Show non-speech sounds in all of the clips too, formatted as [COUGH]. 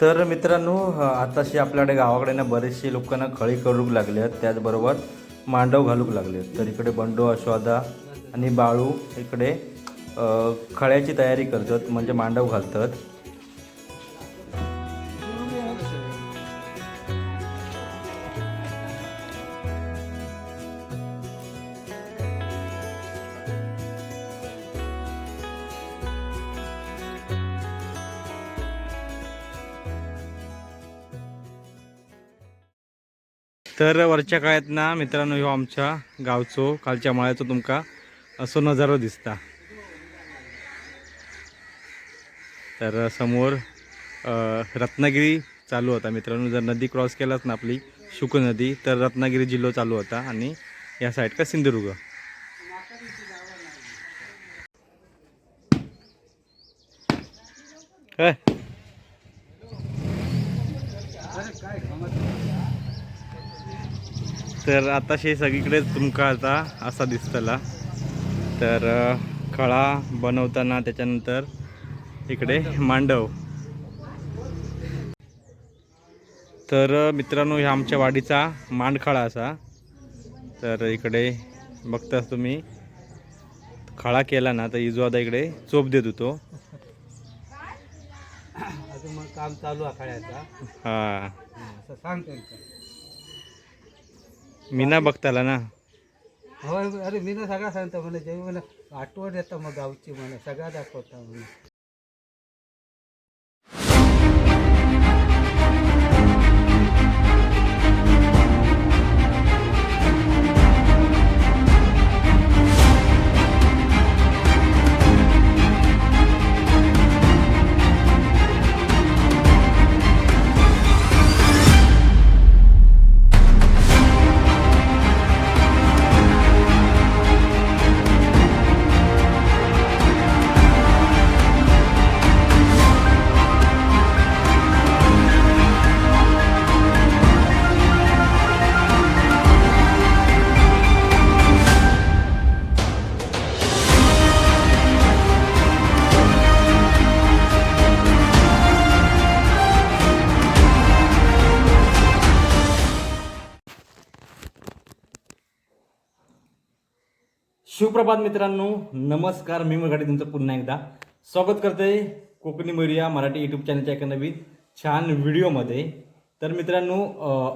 तर मित्रांनो आताशी आपल्याकडे गावाकडे ना बरेचसे लोकांना खळी करूक लागले आहेत. त्याचबरोबर मांडव घालूक लागले आहेत. तर इकडे बंडो अश्वादा आणि बाळू इकडे खळ्याची तयारी करतात म्हणजे मांडव घालतात. तर वरच्या काळात ना मित्रांनो ह्यो आमच्या गावचो खालच्या माळ्याचो तुमका असो नजारो दिसता. तर समोर रत्नागिरी चालू होता मित्रांनो. जर नदी क्रॉस केलाच ना आपली शुक नदी तर रत्नागिरी जिल्हा चालू होता आणि या साईड का सिंधुदुर्ग. काय तर आताशे सगळीकडे तुमका आता असा दिसतला. तर खळा बनवताना त्याच्यानंतर इकडे मांडव. तर मित्रांनो ह्या आमच्या वाडीचा मांडखळा असा. तर इकडे बघताच तुम्ही खळा केला ना तर इजू आता इकडे चोप देत होतो. काम चालू हा. सांग मीना बघताला ना. होय अरे मीना सगळा सांगतो म्हणे जेव्हा मला आठवण येतं मग गावची म्हणे सगळा दाखवता म्हणे. सुप्रभात मित्रांनो. नमस्कार मी मराठी तुमचं पुन्हा एकदा. स्वागत करते कोकणी मयुरिया मराठी यूट्यूब चॅनलच्या एका नवीन छान व्हिडिओमध्ये तर मित्रांनो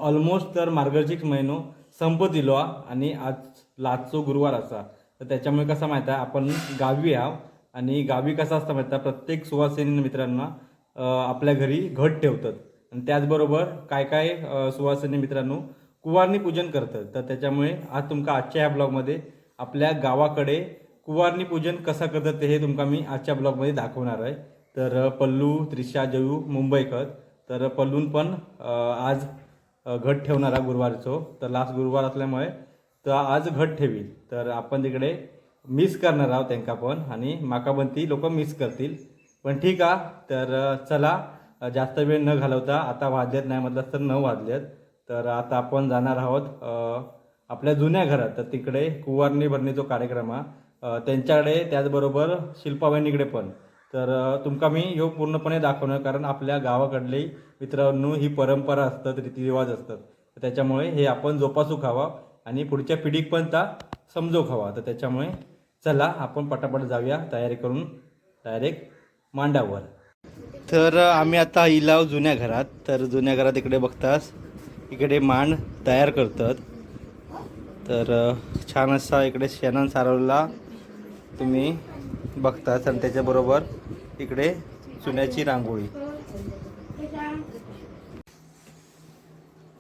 ऑलमोस्ट तर मार्गशीर्ष महिनो संपत इलो आणि आज लाजचो गुरुवार असा. तर त्याच्यामुळे कसं माहीत आहे आपण गावी आहो आणि गावी कसं असतं माहीत आहे प्रत्येक सुवासिनी मित्रांना आपल्या घरी घट ठेवतात. आणि त्याचबरोबर काय काय सुवासिनी मित्रांनो कुवारणी पूजन करतात. तर त्याच्यामुळे आज तुमका आजच्या या ब्लॉगमध्ये आपल्या गावाकडे कुवारणी पूजन कसं करतात ते हे तुमका मी आजच्या ब्लॉगमध्ये दाखवणार आहे. तर पल्लू त्रिशा जयू मुंबईकर. तर पल्लून पण आज घट ठेवणार आहे गुरुवारचो. तर लास्ट गुरुवार असल्यामुळे तर आज घट ठेवी तर आपण तिकडे मिस करणार आहोत त्यांका पण आणि माका पण ती लोक मिस करतील. पण ठीक आहे. तर चला जास्त वेळ न घालवता आता वाजलेत नाही म्हटलं तर नऊ वाजलेत. तर आता आपण जाणार आहोत आपल्या जुन्या घरात तर तिकडे कुवारणी जो कार्यक्रम हा त्यांच्याकडे त्याचबरोबर शिल्पाबाईंकडे पण. तर तुमका मी ह्यो पूर्णपणे दाखवणार कारण आपल्या गावाकडली मित्रांनो ही परंपरा असतात रीतिरिवाज असतात. तर त्याच्यामुळे हे आपण जोपासू खावा आणि पुढच्या पिढीक पण त्या समजू खावा तर त्याच्यामुळे चला आपण पटापट जाऊया तयारी करून डायरेक्ट मांडावर. तर आम्ही आता इलाव जुन्या घरात तर जुन्या घरात इकडे बघतास इकडे मांड तयार करतात. तर छान असा इकडे शेणान सारवला तुम्ही बघताच आणि त्याच्याबरोबर इकडे चुन्याची रांगोळी.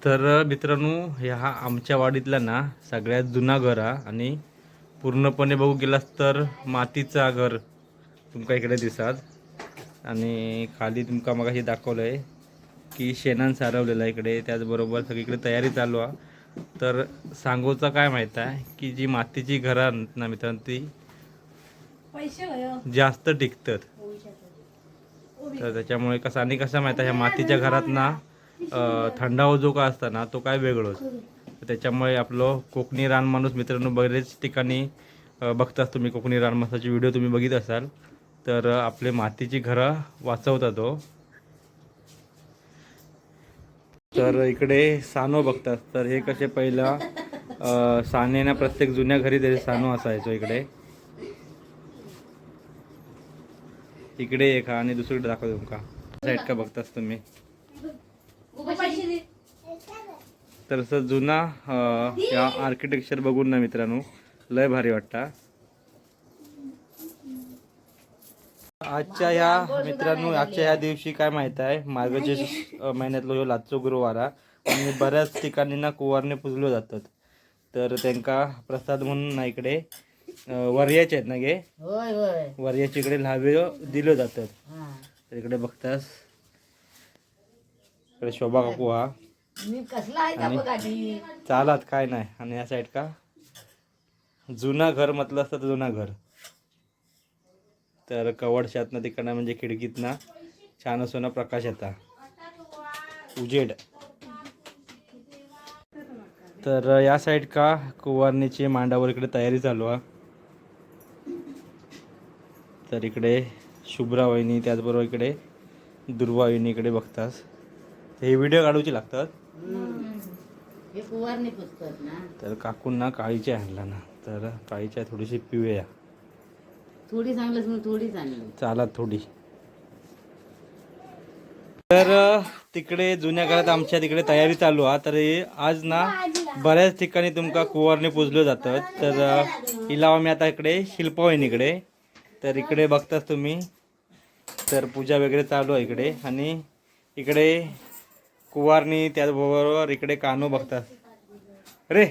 तर मित्रांनो ह्या आमच्या वाडीतला ना सगळ्यात जुना घर हा आणि पूर्णपणे बघू गेलास तर मातीचा घर तुमका इकडे दिसात. आणि खाली तुमका मगाशी दाखवलं आहे की शेणान सारवलेलं इकडे. त्याचबरोबर सगळीकडे तयारी चालू आहे तर सांगोचा काय माहीत आहे? की जी मातीची घरं ना मित्रांनो ती गयो जास्त टिकतात. तर त्याच्यामुळे कसं आणि कसं माहिती आहे? ह्या मातीच्या घरात ना थंडावा जो का असता ना तो काय वेगळंच. त्याच्यामुळे आपलं कोकणी रानमाणूस मित्रांनो बरेच ठिकाणी अं, बघताच तुम्ही. कोकणी रानमासाचे व्हिडिओ तुम्ही बघित असाल. तर आपले मातीची घरं वाचवतात हो. तर इकडे सानो बघतात. तर हे कसे पहिला साने ना प्रत्येक जुन्या घरी तरी सानो असायचो इकडे. इकडे एक हा आणि दुसरीकडे दाखवतो तुमका. साईड का बघतास तुम्ही? तर असं जुना या आर्किटेक्चर बघून ना मित्रांनो लय भारी वाटता. आजच्या ह्या मित्रांनो आजच्या ह्या दिवशी काय माहीत आहे? मार्गशीर्ष महिन्यातलो ह्यो लाचो गुरुवारा आणि बऱ्याच ठिकाणी ना कुवारने पुजलो जातात. तर त्यांका प्रसाद म्हणून ना इकडे वर्याचे आहेत ना गे? वर्याच्या इकडे लावे दिले जातात. तर इकडे बघतास. इकडे शोभा काकू हा. का आणि- बघ आधी चालात काय नाही. आणि या साईड का? जुना घर म्हटलं असतं जुना घर. तर कवडशातनं तिकडनं म्हणजे खिडकीतनं छान असो ना प्रकाश येता. उजेड. तर या साईड का कुवारणीची मांडावर इकडे तयारी चालू आहे तर इकडे शुभ्रा वहिनी त्याचबरोबर इकडे दुर्वा वहिनी इकडे बघतास. हे व्हिडिओ काढूची लागतात? हे तर काकूंना काळीच्या आणला ना. तर काळीच्या थोडीशी पिऊया थोडी सांगलंस मग थोडी सांगली चाला थोडी. तर तिकडे जुन्या घरात आमच्या तिकडे तयारी चालू आहे तर हे आज ना बऱ्याच ठिकाणी तुमका कुवारने पुजलं जातं. तर हिला आम्ही आता इकडे शिल्पवाहिनीकडे तर इकडे बघताच तुम्ही. तर पूजा वगैरे चालू आहे इकडे. आणि इकडे कुवारनी त्याचबरोबर इकडे कानो बघतात रे.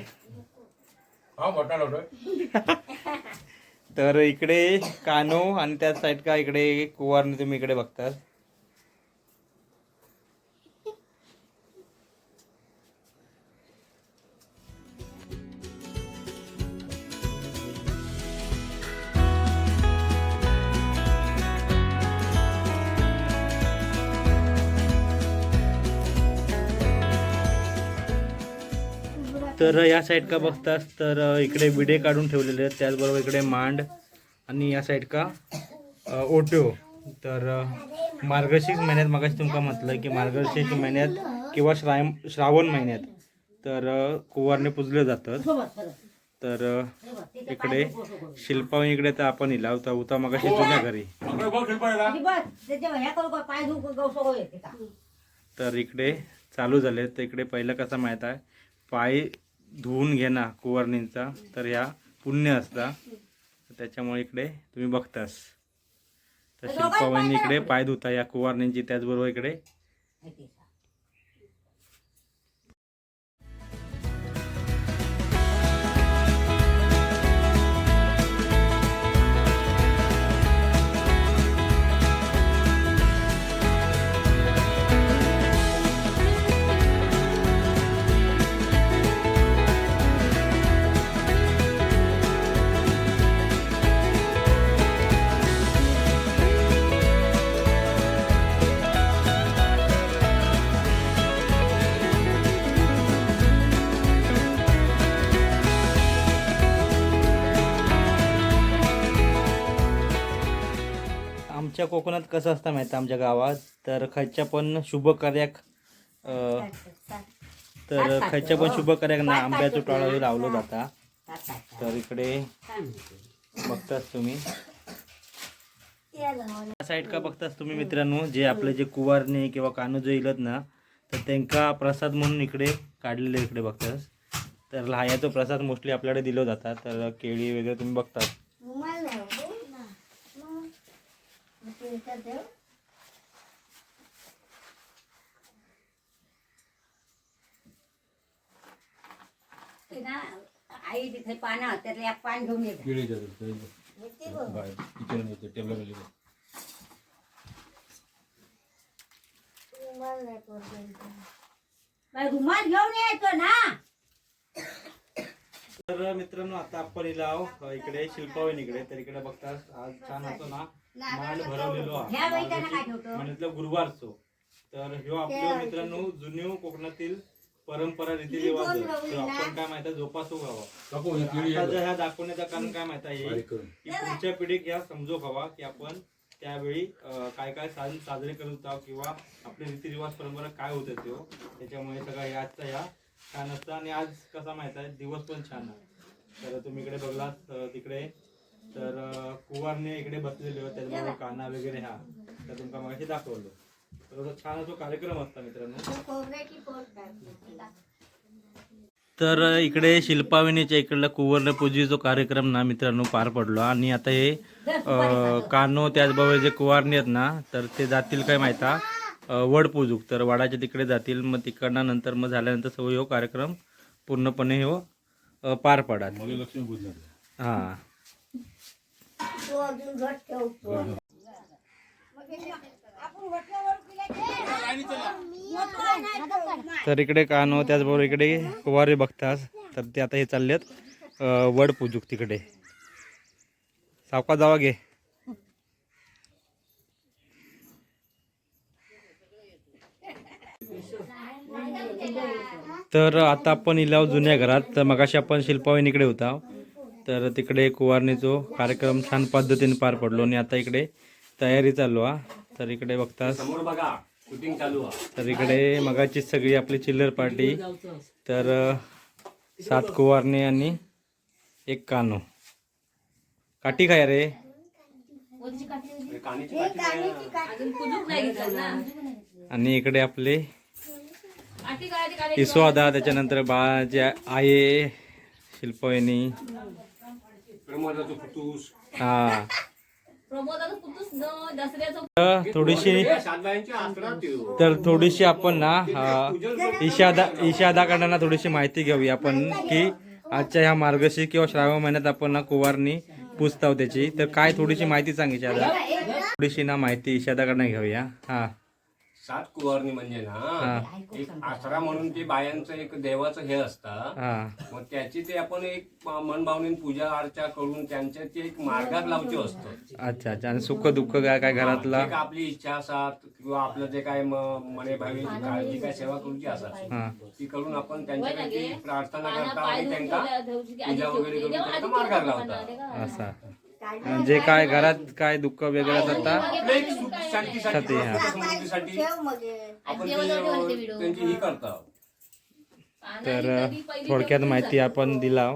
[LAUGHS] तर इकडे कानो आणि त्या साईड का इकडे कुवारने तुम्ही इकडे बघतात तर या साईड का बघतास तर इकडे विडे काढून ठेवलेले आहेत. त्याचबरोबर इकडे मांड आणि या साईड का ओट्यो. तर मार्गशीर्ष महिन्यात मगाशी तुमका म्हटलं की मार्गशीर्ष महिन्यात किंवा श्राय श्रावण महिन्यात तर कुवारने पुजले जातात तर इकडे शिल्पा इकडे तर आपण इला होता होता मग जुन्या घरी. तर इकडे चालू झाले तर इकडे पहिलं कसं माहीत आहे? पाय धुवून घेणं कुवारणींचा तर ह्या पुण्य असता. त्याच्यामुळे इकडे तुम्ही बघतास. तर शिल्पावणी इकडे पाय धुता या कुवारणींची त्याचबरोबर इकडे. आमच्या कोकणात कसं असतं माहिती आमच्या गावात? तर खयच्या पण शुभ कार्याक तर खयच्या पण शुभ कार्याक ना आंब्याचं टोळा लावलं जाता. तर इकडे बघताच तुम्ही. साईड का बघताच तुम्ही मित्रांनो जे आपले जे कुवारणे किंवा कानू जे इलत ना तर त्यांका प्रसाद म्हणून इकडे काढलेले इकडे बघतास तर लहायाचा प्रसाद मोस्टली आपल्याकडे दिलो जातात. तर केळी वगैरे तुम्ही बघतात ते ना, आई तिथे पानं त्यातलं एक पान घेऊन येते. रुमाल घेऊन यायचो ना? तर मित्रांनो आता आपण इलाव इकडे शिल्पावणी इकडे तर इकडे बघतास आज छान असतो ना मांड भरवलेलो आहे. म्हणलं गुरुवारचो. तर ह्यो आपल्या मित्रांनो जुन्यो कोकणातील परंपरा रीती रिवाज आपण काय माहिती जोपासू गावा. ह्या दाखवण्याचं कारण काय माहिती आहे? की पुढच्या पिढीक ह्या समजू हवा की आपण त्यावेळी काय काय सण साजरे करत होता किंवा आपले रीतिरिवाज परंपरा काय होते तो त्याच्यामुळे सगळं हे आजचा या छान असतं आणि आज कसा माहीत आहे? दिवस पण छान आहे. तर तुम्ही इकडे बघलात तिकडे. तर कुवारने इकडे बसलेले होते त्याचबरोबर काना वगैरे हा. तर तुमका मगाशी दाखवलं. तर असा छान तो कार्यक्रम असता मित्रांनो. तर इकडे शिल्पाविनीच्या इकडला कुवर्ण पूजेचा कार्यक्रम ना मित्रांनो पार पडलो. आणि आता हे कानो त्याचबरोबर जे कुवारणी आहेत ना तर ते जातील काय माहिता वड पूजूक. तर वडाच्या तिकडे जातील मग तिकडनं नंतर मग झाल्यानंतर सगळं हो कार्यक्रम पूर्णपणे हो पार पडाल. हां. तर इकडे कानो त्याचबरोबर इकडे कुवारे बघतास. तर ते आता हे चाललेत आहेत वड पूजूक तिकडे. सावका जावा घे तर आता आपण इलाव जुन्या घरात तर मगाशी आपण शिल्पावणीकडे होता. तर तिकडे कुवारणीचो कार्यक्रम छान पद्धतीने पार पडलो आणि आता इकडे तयारी चालू हा. तर इकडे बघतास. समोर बघा शूटिंग चालू आहे. तर इकडे मगाची सगळी आपली चिल्लर पार्टी. तर सात कुवारणे आणि एक कानो. काठी काय रे? कानीची काठी आणि इकडे आपले इसवादा त्याच्यानंतर बा जे आहे शिल्पवणी प्रमोदाचं फुटूस. हा. थोडीशी तर थोडीशी आपण ना इशादा इशादाकडनं ना थोडीशी माहिती घेऊया आपण की आजच्या ह्या मार्गशीर किंवा श्रावण महिन्यात आपण ना कुवारणी पुजताव त्याची तर काय थोडीशी माहिती सांग इशादा थोडीशी ना माहिती इशादाकडनं घेऊया. हा. सात कुवारणी म्हणजे ना एक आसरा म्हणून ते बायांचं एक देवाचं हे असतं. हा. मग त्याची ते आपण एक मनभावनी पूजा अर्चा करून त्यांच्या ते एक मार्गात लावचे असतं. अच्छा अच्छा. आणि सुख दुःख काय काय घरातला? आपली इच्छा असतात किंवा आपलं जे काय मने भावी काळजी काय सेवा करूची असतात. ती करून आपण त्यांच्याकडे प्रार्थना करता आणि त्यांना पूजा वगैरे करून त्यांना मार्गात केलं लावतात? असा. जे काय घरात काय दुःख एक सुख शांतीसाठी साठी, हा. सुख समृद्धीसाठी आपण देवाजवळ ठेवते ते- व्हिडिओ. त्यांची ही करतो. तर थोडक्यात माहिती आपण दिला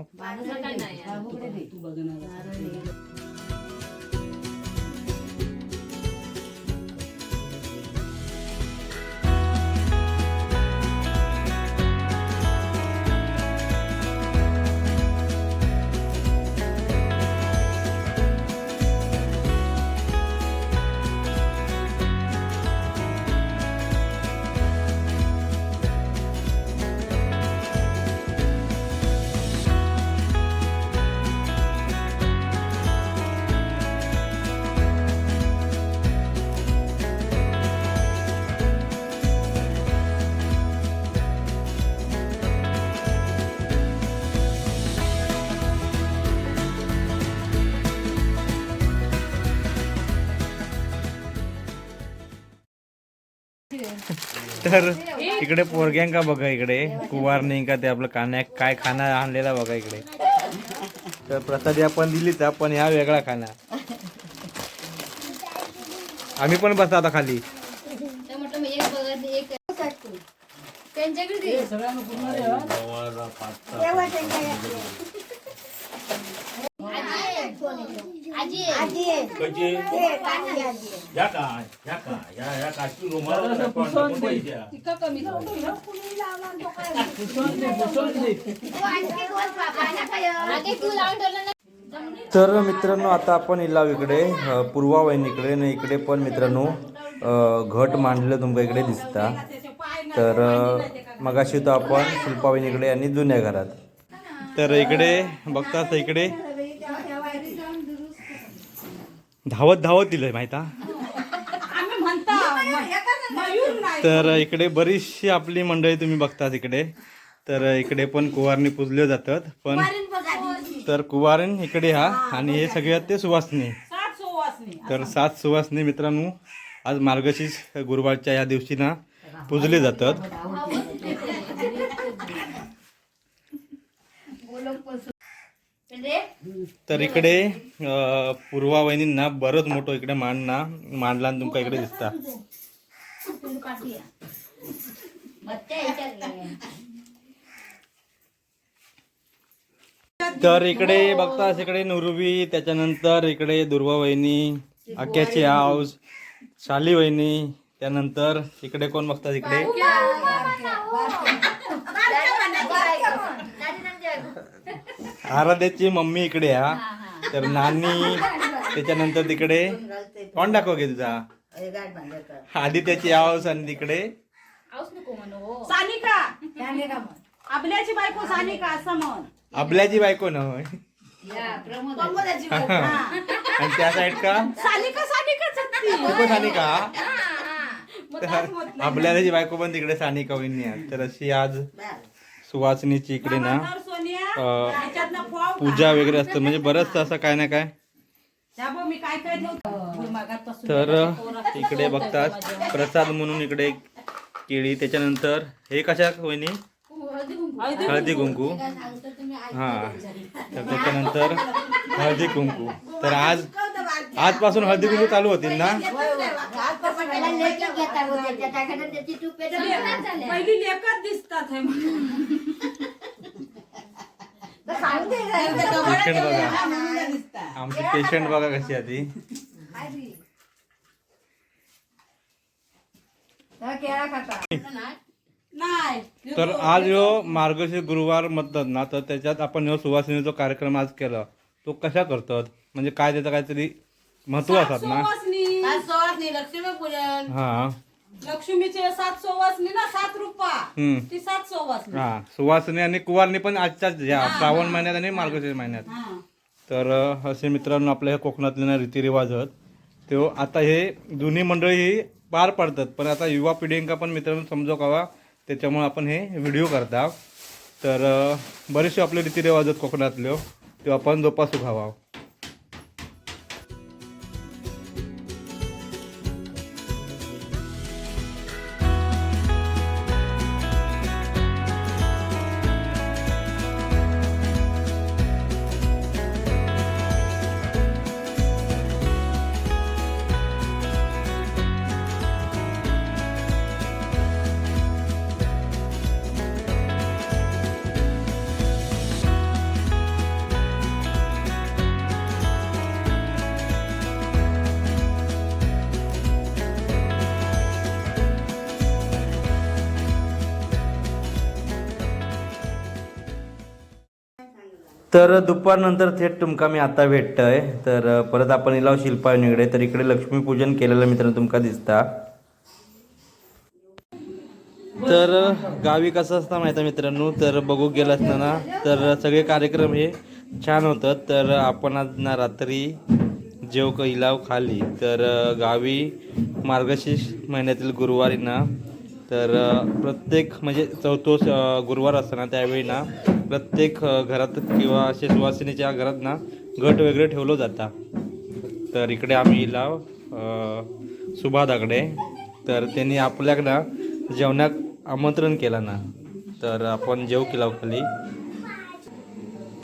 तर इकडे पोरग्यांका बघा इकडे. कुवारणी का ते आपलं खाण्या काय खाना आणलेला बघा इकडे. तर प्रसादी आपण दिलीच पण ह्या वेगळा खाना आम्ही पण बसतो आता खाली. तर म्हटलं मी एक बघत एक त्यांच्याकडे आजी. या या या या रुमाला तर मित्रांनो आता आपण इलाव इकडे पूर्वा वहिनीकडे आणि इकडे पण मित्रांनो घट मांडलेलं तुमका इकडे दिसता तर मगाशी तो आपण शिल्पा वहिनीकडे आणि जुन्या घरात तर इकडे बघता इकडे धावत धावत दिलंय माहिता? तर इकडे बरीचशी आपली मंडळी तुम्ही बघता इकडे. तर इकडे पण कुवारणी पुजले जातात. पण तर कुवारण इकडे हा आणि हे सगळ्यात ते सुवासनी. तर सात सुवासनी मित्रांनो आज मार्गशीर्ष गुरुवारच्या या दिवशी ना पुजले जातात. तर इकडे पूर्वा वहिनींना बरंच मोठं इकडे मांड ना मांडला तुमका इकडे दिसता. तर इकडे बघतास इकडे नुरुबी त्याच्यानंतर इकडे दुर्वा वहिनी आक्याची हाऊस शाली वहिनी त्यानंतर इकडे कोण बघतात इकडे? आराध्याची मम्मी इकडे हा तर नानी त्याच्यानंतर तिकडे. कोण दाखव घे तुझा? आदित्याची हाऊस आणि तिकडे. सानिका. आपल्याची बायको सानिका असं म्हण. आपल्याची बायको ना होय. आणि त्या साईड का? सानिका सानिका? तर आपल्याची बायको पण तिकडे सानिका आहे तर अशी आज सुवासिनीची इकडे ना पूजा वगैरे असतं. म्हणजे बरंच असं काय ना काय. त्या बघ मी काय काय नव्हतं भुईमुगात तर इकडे बघतात प्रसाद म्हणून इकडे केळी. त्याच्यानंतर हे कशा वहिनी? हळदी कुंकू. हा तर त्याच्यानंतर हळदी कुंकू. तर आज आजपासून हळदी कुंकू चालू होतील ना? पहिली लेखच दिसतात हे म्हणून. [LAUGHS] पेशंट बघा. आमची पेशंट बघा कशी आहे ती. नाही. तर आज यो मार्गशीर्ष गुरुवार म्हणतात ना तर त्याच्यात आपण यो सुवासिनीचा कार्यक्रम आज केला. तो कशा करतात? म्हणजे काय त्याचं काहीतरी महत्त्व असतात ना? सुवासनी हा. लक्ष्मीचे सात सोवासनी ना सात रुपा. हम्म. ती सात सोवासनी हा सुवासिनी आणि कुवारणी पण आजच्याच या श्रावण महिन्यात आणि मार्गशीर्ष महिन्यात. हा. तर अ, असे मित्रांनो आपल्या ह्या कोकणातले ना रीतिरिवाज आहेत. तो आता हे दोन्ही मंडळी ही पार पाडतात. पण आता युवा पिढींका पण मित्रांनो समजो कावा त्याच्यामुळे आपण हे व्हिडिओ करता. तर अ, बरेचसे आपले रीतिरिवाज आहेत कोकणातले. ते आपण जोपासू घावा तर दुपारनंतर थेट तुमका मी आता भेटतोय. तर परत आपण इलाव शिल्पावणीकडे तर इकडे लक्ष्मीपूजन केलेलं मित्रांनो तुमका दिसता. तर गावी कसं असतं माहिती आहे मित्रांनो? तर बघू गेलं असताना तर सगळे कार्यक्रम हे छान होतात. तर आपण आज ना रात्री जेव इलाव खाली. तर गावी मार्गशीर्ष महिन्यातील गुरुवारी ना तर प्रत्येक म्हणजे चौथो गुरुवार असताना त्यावेळी ना प्रत्येक घरात किंवा असे सुवासिनीच्या घरात ना गट वगैरे ठेवलं जाता. तर इकडे आम्ही लाव सुभादाकडे. तर त्यांनी आपल्याकडं जेवणाक आमंत्रण केलं ना. तर आपण जेव केला खाली.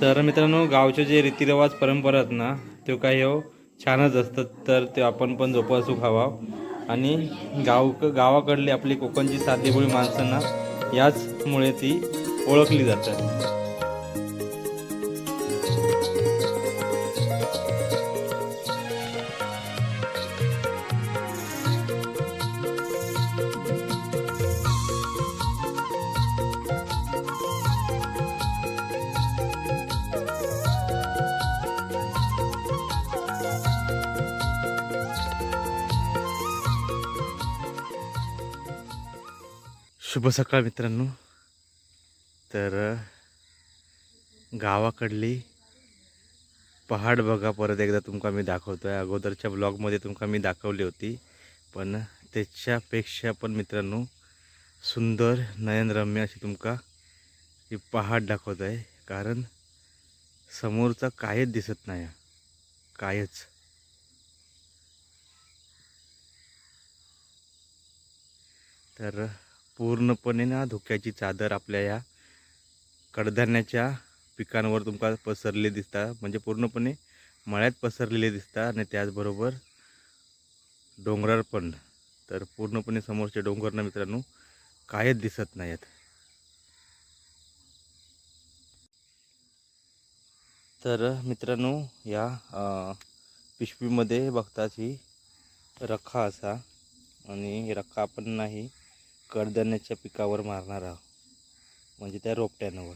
तर मित्रांनो गावचे जे रीतिरिवाज परंपरा आहेत ना तो काही हो छानच असतात. तर ते आपण पण जोपासू खावा. आणि गाव गावाकडली आपली कोकणची साधीभोळी माणसांना याचमुळे ती ओळखली जातात. शुभ सकाळ मित्रांनो. तर गावाकडली पहाड बघा परत एकदा तुमका मी दाखवतोय. अगोदरच्या ब्लॉगमध्ये तुमका मी दाखवली होती. पण त्याच्यापेक्षा पण मित्रांनो सुंदर नयनरम्य अशी तुमका ही पहाड दाखवत आहे कारण समोरचा कायच दिसत नाही. कायच तर पूर्णपणे ना धुक्याची चादर आपल्या या कडधान्याच्या पिकांवर तुमका पसरले दिसता. म्हणजे पूर्णपणे मळ्यात पसरलेले दिसता आणि त्याचबरोबर डोंगरावर पण. तर पूर्णपणे समोरचे डोंगर ना मित्रांनो कायच दिसत नाहीत. तर मित्रांनो या पिशवीमध्ये बघताच ही रखा असा. आणि रखा पण नाही कडधान्याच्या पिकावर मारणार आहोत. म्हणजे त्या रोपट्यांवर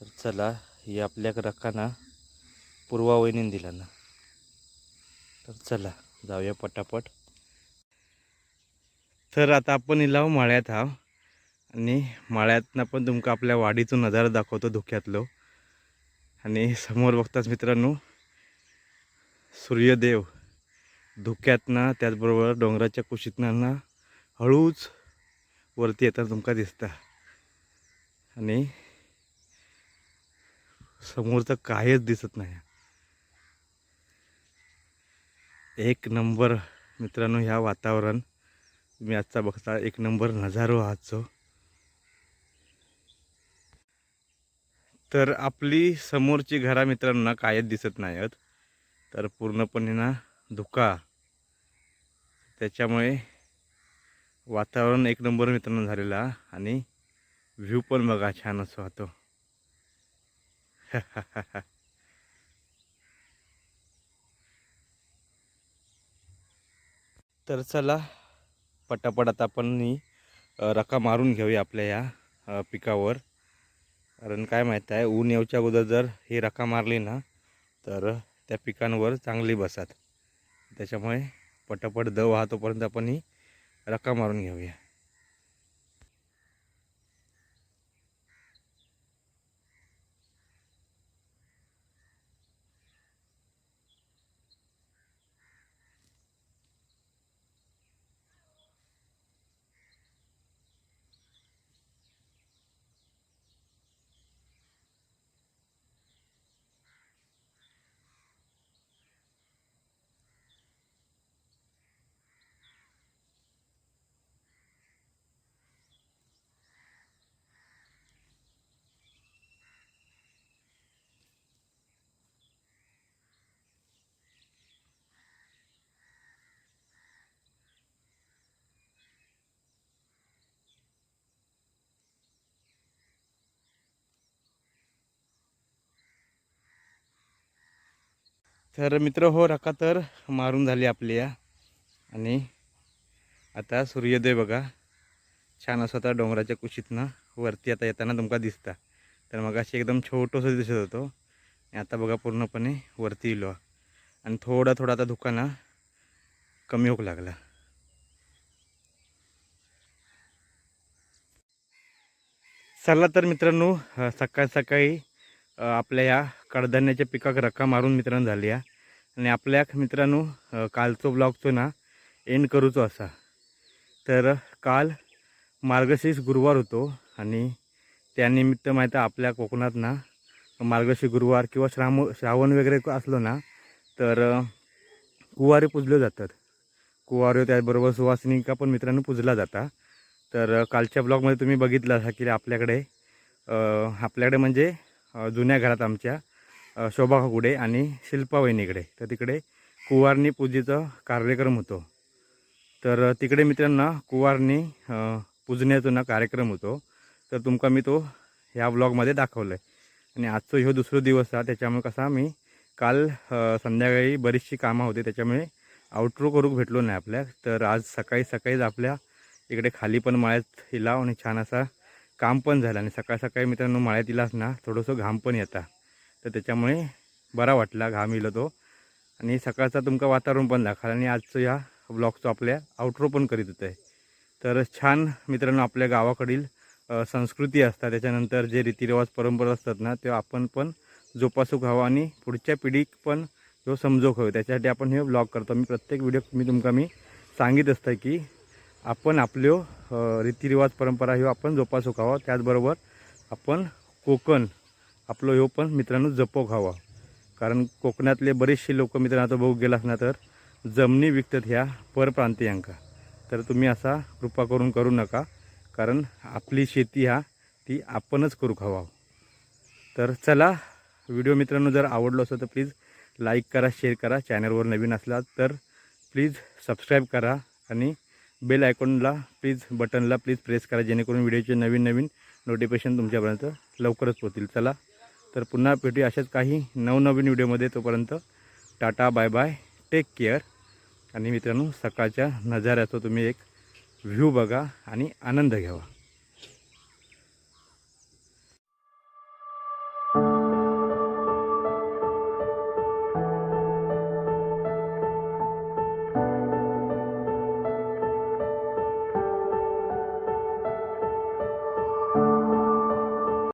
तर चला हे आपल्या रखाना पूर्वावहिनीने दिला ना तर चला जाऊया पटापट. तर आता आपण इलाव माळ्यात हा आणि माळ्यातनं पण तुमका आपल्या वाडीचा नजारा दाखवतो धुक्यातलो. आणि समोर बघताच मित्रांनो सूर्यदेव. धुक्यातनं त्याचबरोबर डोंगराच्या कुशीतनं ना हळूच वरती येताना तुमका दिसता. आणि समोर तर काहीच दिसत नाही. एक नंबर मित्रांनो ह्या वातावरण तुम्ही आजचा बघता एक नंबर नजारो आजचो तर आपली समोरची घरा मित्रांना कायच दिसत नाहीत. तर पूर्णपणे ना धुका. त्याच्यामुळे वातावरण एक नंबर मित्रांनो झालेला आणि व्ह्यू पण बघा छान असं होतो [LAUGHS] तर चला पटापट आता आपण रका मारून घेऊया आपल्या या पिकावर. कारण काय माहीत आहे ऊन येऊच्या अगोदर जर ही रका मारली ना तर त्या पिकांवर चांगली बसतात. त्याच्यामुळे पटापट दव वाहतोपर्यंत आपण ही रक्कम मारून घेऊया. तर मित्र हो रका तर मारून झाली आपली या. आणि आता सूर्योदय बघा. छान असं आता डोंगराच्या कुशीतनं वरती आता येताना तुमका दिसता. तर मग अशी एकदम छोटंसं दिसत होतो. आणि आता बघा पूर्णपणे वरती इलो आणि थोडा थोडा आता धुकाना कमी होऊ लागला. चला तर मित्रांनो सकाळ सकाळी आपल्या या कडधान्याच्या पिकाक रक्का मारून मित्रांनो झाली हा आणि आपल्या मित्रांनो कालचो ब्लॉगचो ना एंड करूचो असा तर काल मार्गशीर्ष गुरुवार होतो आणि त्यानिमित्त माहीत आपल्या कोकणात ना मार्गशीर्ष गुरुवार किंवा श्राम श्रावण वगैरे असलो ना तर कुवारे पुजले जातात. कुवारे त्याचबरोबर सुवासिनिका पण मित्रांनो पुजला जाता. तर कालच्या ब्लॉगमध्ये तुम्ही बघितलं असा की आपल्याकडे आपल्याकडे म्हणजे जुन्या घरात आमच्या शोभा काकुडे आणि शिल्पा वहिनीकडे. तर तिकडे कुवारणी पूजेचा कार्यक्रम होतो. तर तिकडे मित्रांना कुवारणी अ, पूजण्याचा ना कार्यक्रम होतो. तर तुमका मी तो ह्या ब्लॉगमध्ये दाखवलं आहे आणि आजचं ह्यो दुसरा दिवस आहे त्याच्यामुळे कसा मी काल संध्याकाळी बरीचशी कामं होते त्याच्यामुळे आउटरो करूक भेटलो नाही आपल्या. तर आज सकाळी सकाळीच आपल्या इकडे खाली पण माळ्यात हिला आणि छान असा काम पण झालं आणि सकाळ सकाळी मित्रांनो माळ्यात इलास ना थोडंसं घाम पण येता. तर त्याच्यामुळे बरा वाटला घाम इलो तो. आणि सकाळचा तुमका वातावरण पण दाखवलं आणि आजचं या ब्लॉगचं आपल्या आउटरो पण करीत होतं. आहे तर छान मित्रांनो आपल्या गावाकडील संस्कृती असतात. त्याच्यानंतर जे रीतिरिवाज परंपरा असतात ना ते आपण पण जोपासूक हवा आणि पुढच्या पिढीक पण जो समजूक हवं. त्याच्यासाठी आपण हे ब्लॉग करतो. मी प्रत्येक व्हिडिओ मी तुमका मी सांगित असतं की आपण आपल्यो रीतिरिवाज परंपरा ह्यो आपण जोपासूक हवा हो? त्याचबरोबर आपण कोकण आपलं ह्यो पण मित्रांनो जपोक हवा हो? कारण कोकणातले बरेचसे लोक मित्रांनो आता बघू गेला असणार तर जमिनी विकतात ह्या परप्रांतीयांका. तर तुम्ही असा कृपा करून करू नका कारण आपली शेती हा ती आपणच करू हवा हो? तर चला व्हिडिओ मित्रांनो जर आवडलो असेल तर प्लीज लाईक करा शेअर करा. चॅनलवर नवीन असला तर प्लीज सबस्क्राईब करा आणि बेल आयकॉनला प्लीज बटनला प्लीज प्रेस करा जेणेकरून व्हिडिओचे नवीन नवीन नोटिफिकेशन तुमच्यापर्यंत लवकरच पोहोचतील. चला तर पुन्हा भेटूया अशाच काही नवनवीन व्हिडिओमध्ये. तोपर्यंत tata bye bye take care आणि मित्रांनो सकाळच्या नजाऱ्याचा तुम्ही एक व्ह्यू बघा आणि आनंद घ्यावा.